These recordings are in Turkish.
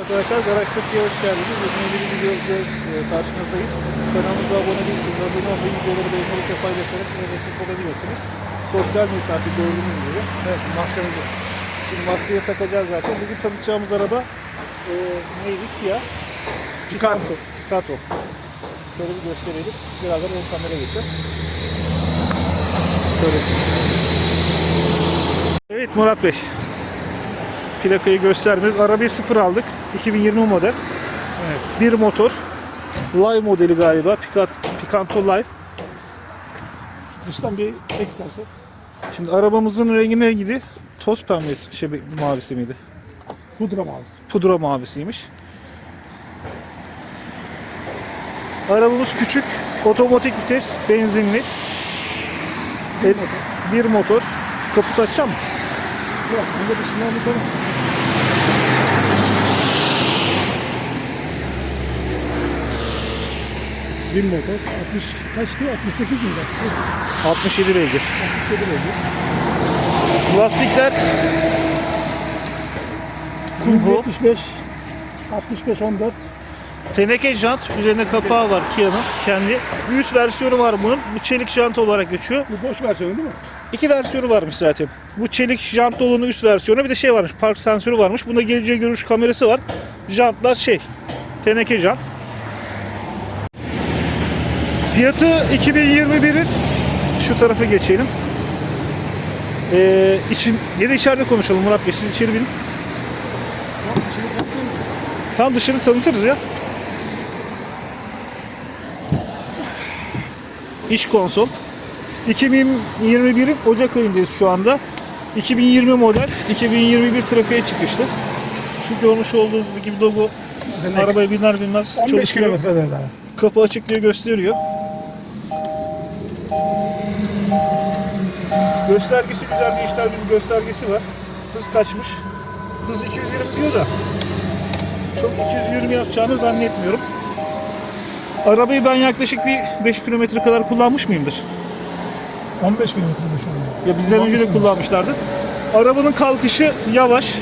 Arkadaşlar Garaj Türkiye'ye hoş geldiniz. Bugün bir video ile e, karşınızdayız. Kanalımıza abone değilseniz abone olmayı, videoları beğenerek ve paylaşarak bize destek olabilirsiniz. Sosyal mesafe gördüğünüz gibi. Evet, maskemiz yok. Şimdi maskeyi takacağız zaten. Bugün tanıtacağımız araba e, neydi? Kia. Picanto. Picanto. Şöyle bir gösterelim. Birazdan ön kamera geçeceğiz. Şöyle. Evet Murat Bey. Plakayı göstermiyoruz. Arabayı sıfır aldık. 2020 model. Evet. Bir motor. Live modeli galiba. Picat, Picanto Live. Dıştan bir çek istersen. Şimdi arabamızın rengi neydi? Toz pembesi, şey, mavisi miydi? Pudra mavisi. Pudra mavisiymiş. Arabamız küçük. Otomatik vites, benzinli. El- bir motor. Kaput açacağım mı? Yok, bunda dışından bir tane. Bir motor. 60 kaçtı? 68 miydi? 67 beygir. 67 beygir. Lastikler Kumho. 175 65 14 Teneke jant, üzerinde kapağı var Kia'nın kendi. Bir üst versiyonu var bunun. Bu çelik jant olarak geçiyor. Bu boş versiyonu değil mi? İki versiyonu varmış zaten. Bu çelik jant olanı üst versiyonu bir de şey varmış. Park sensörü varmış. Bunda geleceğe görüş kamerası var. Jantlar şey. Teneke jant. Fiyatı 2021'in şu tarafa geçelim. Ee, için, ya da içeride konuşalım Murat Bey. Siz içeri binin. Tam dışarı tanıtırız ya. İç konsol. 2021'in Ocak ayındayız şu anda. 2020 model, 2021 trafiğe çıkıştı. Şu görmüş olduğunuz gibi logo arabaya biner binmez 15 çalışıyor. kilometrede daha. Kapı açık diye gösteriyor. Göstergesi güzel dijital bir göstergesi var. Hız kaçmış. Hız 220 diyor da çok 220 yapacağını zannetmiyorum. Arabayı ben yaklaşık bir 5 kilometre kadar kullanmış mıyımdır? 15 kilometrede şu. Ya bizden önce de kullanmışlardı. Arabanın kalkışı yavaş.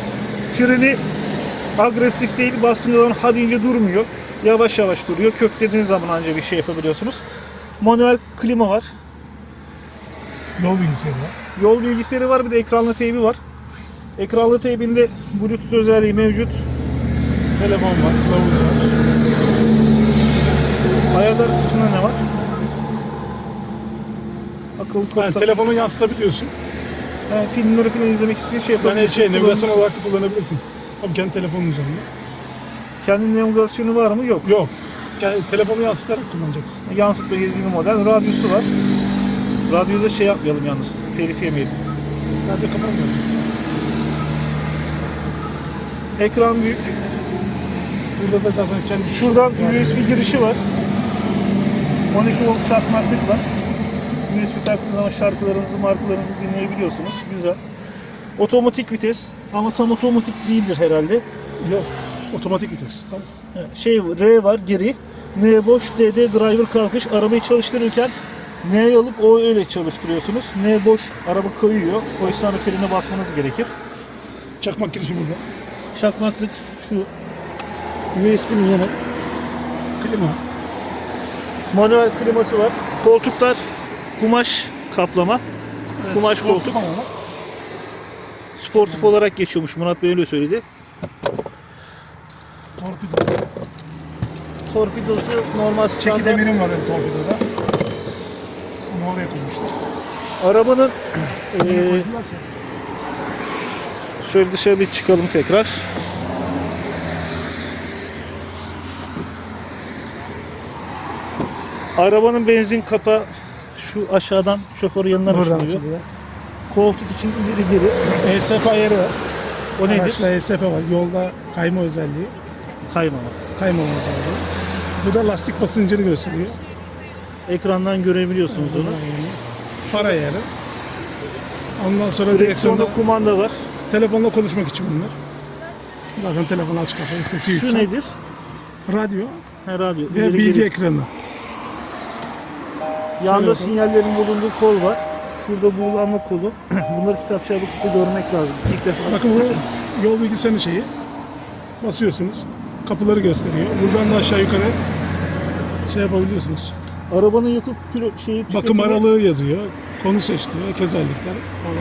Freni agresif değil. Bastığınız zaman ha deyince durmuyor. Yavaş yavaş duruyor. Köklediğiniz zaman anca bir şey yapabiliyorsunuz. Manuel klima var. Yol bilgisayarı var. Yol bilgisayarı var bir de ekranlı teybi var. Ekranlı teybinde Bluetooth özelliği mevcut. Telefon var, kılavuz var. Ayarlar kısmında ne var? Akıllı Yani kontak. telefonu yansıtabiliyorsun. Yani filmleri falan izlemek isteyen şey Yani yapabilirsiniz. şey navigasyon olarak da kullanabilirsin. Tabii kendi telefonun üzerinde. Kendi navigasyonu var mı? Yok. Yok. Kendi telefonu yansıtarak kullanacaksın. Yansıtma gezgini model. Radyosu var. Radyoda şey yapmayalım yalnız. Telif yemeyelim. Radyo kapatmıyor. Ekran büyük. Burada da zaten kendi Şuradan USB girişi var. 12 volt çakmaklık var. USB taktığınız zaman şarkılarınızı, markalarınızı dinleyebiliyorsunuz. Güzel. Otomatik vites ama tam otomatik değildir herhalde. Yok. Otomatik vites. Tamam. Evet, Şey R var geri. N boş, DD driver kalkış. Arabayı çalıştırırken N'yi alıp o öyle çalıştırıyorsunuz. N boş, araba kayıyor. O esnada frene basmanız gerekir. Çakmak girişi burada. Çakmaklık şu USB'nin yanı. Klima. Manuel kliması var. Koltuklar kumaş kaplama. kumaş koltuk. Ama Sportif olarak geçiyormuş. Murat Bey öyle söyledi. torpido. Torpidosu normal Çeki standart. demirim var yani torpidoda. Oraya koymuşlar. Arabanın eee, şöyle dışarı bir çıkalım tekrar. Arabanın benzin kapağı şu aşağıdan şoför yanından Buradan açılıyor. açılıyor. Koltuk için ileri geri. ESP ayarı var. O nedir? Araçta ESP var. Yolda kayma özelliği. Kaymama. Kaymama özelliği. Bu da lastik basıncını gösteriyor. Ekrandan görebiliyorsunuz onu. Far ayarı. Ondan sonra direksiyonda Direksiyonda kumanda var. telefonla konuşmak için bunlar. Zaten telefon açık kapalı sesi Şu yüksek. nedir? Radyo Ha, radyo. ve İleri bilgi geri. ekranı. Yanda Şöyle sinyallerin bulunduğu kol var. Şurada buğulanma kolu. Bunları kitapçıda kutuda görmek lazım. İlk defa. Bakın bu yol bilgisayarı şeyi. basıyorsunuz. Kapıları gösteriyor. Buradan da aşağı yukarı şey yapabiliyorsunuz. Arabanın yakıt kilo şeyi Bakım tüketimi, aralığı yazıyor. Konu seçtiği, özellikler falan.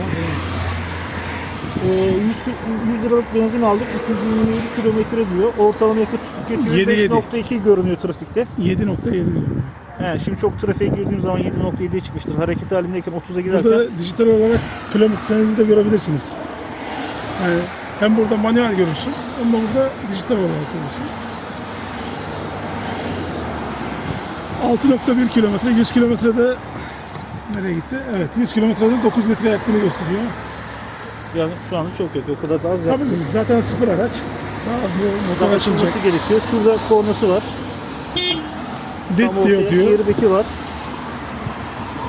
e, 100, kil- 100 liralık benzin aldık. 227 kilometre diyor. Ortalama yakıt tüketimi Yedi, yedi. 5.2 görünüyor trafikte. 7.7 diyor. He, şimdi çok trafiğe girdiğim zaman 7.7'ye çıkmıştır. Hareket halindeyken 30'a giderken Burada dijital olarak kilometrenizi de görebilirsiniz. Yani hem burada manuel görürsün hem burada dijital olarak görürsün. 6.1 kilometre, 100 kilometrede nereye gitti? Evet, 100 kilometrede 9 litre yaktığını gösteriyor. yani şu anda çok yakıyor. O kadar da az Tabii yakmıyor. zaten sıfır araç. Daha motor açılacak. açılması gerekiyor. Şurada kornası var. Dit Tam diye ortaya atıyor. airbag'i var.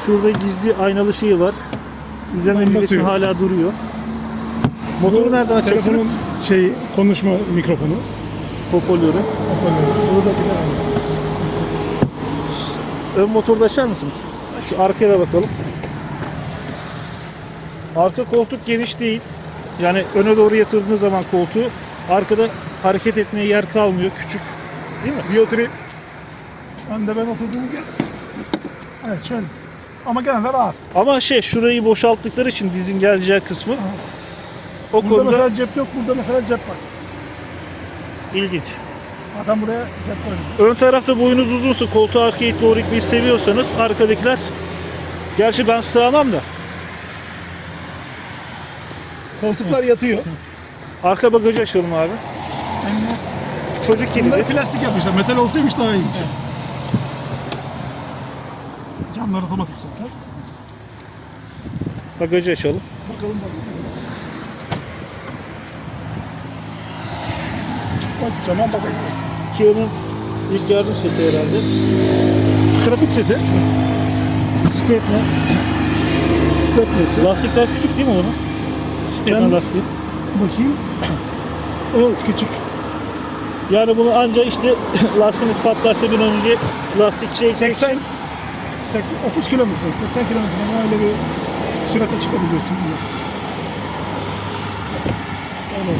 Şurada gizli aynalı şeyi var. Üzerine Lambası yok. hala duruyor. Motoru nereden açacaksınız? Telefonun şey konuşma mikrofonu. Hoparlörü. Burada bir de Ön motoru da açar mısınız? Şu arkaya da bakalım. Arka koltuk geniş değil. Yani öne doğru yatırdığınız zaman koltuğu arkada hareket etmeye yer kalmıyor. Küçük. Değil mi? Bir oturayım. Önde ben oturduğum yer. Evet şöyle. Ama genelde rahat. Ama şey şurayı boşalttıkları için dizin geleceği kısmı o Burada konuda mesela cep yok, burada mesela cep var. ilginç. Adam buraya cep koydu. Ön tarafta boyunuz uzunsa koltuğu arkaya doğru gitmeyi seviyorsanız arkadakiler gerçi ben sığamam da Koltuklar yatıyor. arka bagajı açalım abi. Çocuk kilidi. Bunları plastik yapmışlar. Metal olsaymış daha iyiymiş. Camlar otomatik zaten. Bagajı açalım. Bakalım bakalım. Bak cama bakalım. Kia'nın ilk yardım seti herhalde. Trafik seti. Stepne. Stepnesi. Lastikler küçük değil mi bunun? Stepne lastiği. Bakayım. Evet küçük. Yani bunu anca işte lastiğiniz patlarsa bir önce lastik şey 80 sek- 30 kilometre, 80 kilometre öyle bir sürate çıkabiliyorsun. Öyle.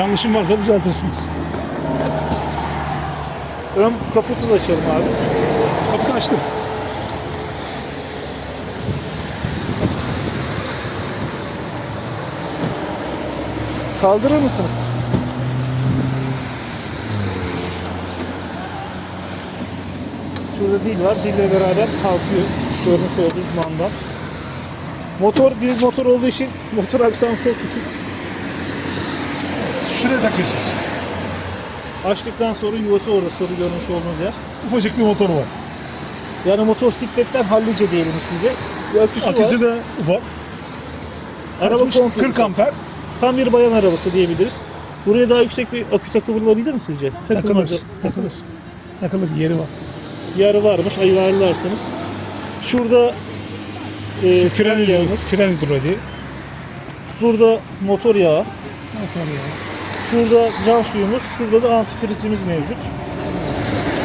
Yanlışım varsa düzeltirsiniz. Ön kaputu da açalım abi. Kaputu açtım. Kaldırır mısınız? Şurada dil var. Dille beraber kalkıyor. Görmüş olduğunuz mandan. Motor bir motor olduğu için motor aksamı çok küçük. Şuraya takıyorsunuz. Açtıktan sonra yuvası orada sarı görmüş olduğunuz yer. Ufacık bir motoru var. Yani motosikletten hallice diyelim size. Bir aküsü, Aküsü var. de ufak. Araba Kaçmış? komple 40 amper. Tam bir bayan arabası diyebiliriz. Buraya daha yüksek bir akü takılabilir mi sizce? Takılır. Takılır. Takılır. Yeri var. Yarı varmış ayarlarsınız. Şurada e, fren Fren, yağımız. fren hidroliği. Burada motor yağı. Motor yağı. Şurada cam suyumuz. Şurada da antifrizimiz mevcut.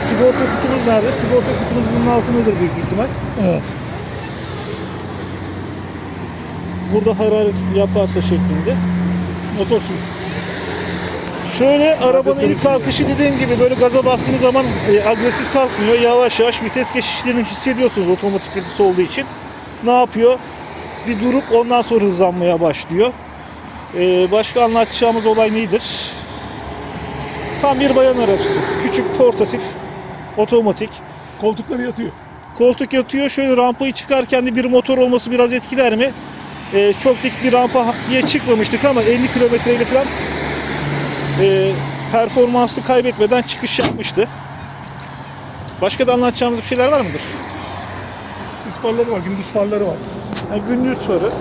Sigorta kutumuz nerede? Sigorta kutumuz bunun altındadır büyük ihtimal. Evet. Burada hararet yaparsa şeklinde. Motor suyu. Şöyle arabanın ilk kalkışı dediğim gibi böyle gaza bastığınız zaman e, agresif kalkmıyor. Yavaş yavaş vites geçişlerini hissediyorsunuz otomatik vitesi olduğu için. Ne yapıyor? Bir durup ondan sonra hızlanmaya başlıyor. E, başka anlatacağımız olay nedir? Tam bir bayan arabası. Küçük, portatif, otomatik. Koltukları yatıyor. Koltuk yatıyor. Şöyle rampayı çıkarken de bir motor olması biraz etkiler mi? Ee, çok dik bir rampaya çıkmamıştık ama 50 kilometreyle falan e, performanslı kaybetmeden çıkış yapmıştı. Başka da anlatacağımız bir şeyler var mıdır? Sis farları var. Gündüz farları var. Yani gündüz farı.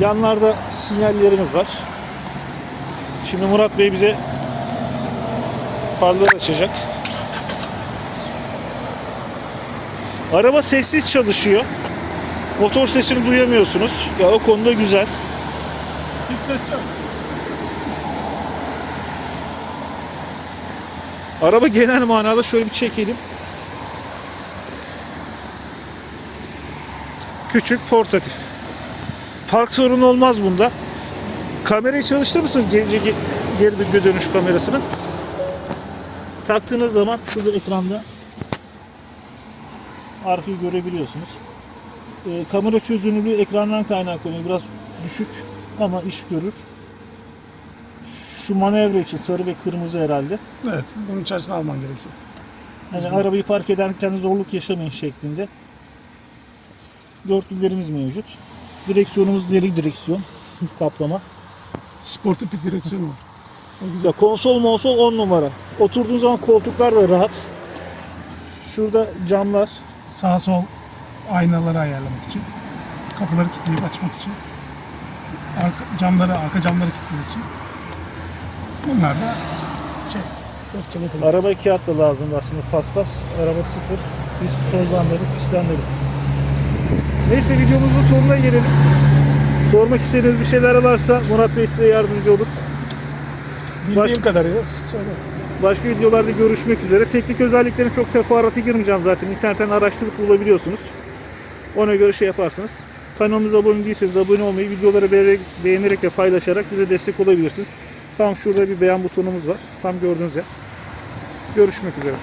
Yanlarda sinyallerimiz var. Şimdi Murat Bey bize farları açacak. Araba sessiz çalışıyor. Motor sesini duyamıyorsunuz. Ya o konuda güzel. Hiç ses yok. Araba genel manada şöyle bir çekelim. Küçük, portatif. Park sorunu olmaz bunda. Kamerayı çalıştırır mısınız geri, geri, geri dönüş kamerasını? Taktığınız zaman şurada ekranda arkayı görebiliyorsunuz. Ee, kamera çözünürlüğü ekrandan kaynaklanıyor. Biraz düşük ama iş görür. Şu manevra için sarı ve kırmızı herhalde. Evet, bunun içerisine alman gerekiyor. Hani arabayı park ederken zorluk yaşamayın şeklinde. Dörtlülerimiz mevcut. Direksiyonumuz deri direksiyon. Kaplama. Sportif bir direksiyon var. O güzel. Ya konsol monsol 10 numara. Oturduğun zaman koltuklar da rahat. Şurada camlar. Sağ sol aynaları ayarlamak için. Kapıları kilitleyip açmak için. Arka, camları, arka camları kilitliyorsun. Bunlar da şey. Araba kağıt da lazımdı aslında paspas. Araba sıfır. Biz tozlandırdık, pislendirdik. Neyse videomuzun sonuna gelelim. Sormak istediğiniz bir şeyler varsa Murat Bey size yardımcı olur. Bildiğim baş- kadarıyla söyle. Başka videolarda görüşmek üzere. Teknik özelliklerin çok teferruata girmeyeceğim zaten. İnternetten araştırıp bulabiliyorsunuz. Ona göre şey yaparsınız. Kanalımıza abone değilseniz abone olmayı, videoları beğenerek, beğenerek ve paylaşarak bize destek olabilirsiniz. Tam şurada bir beğen butonumuz var. Tam gördüğünüz yer. Görüşmek üzere.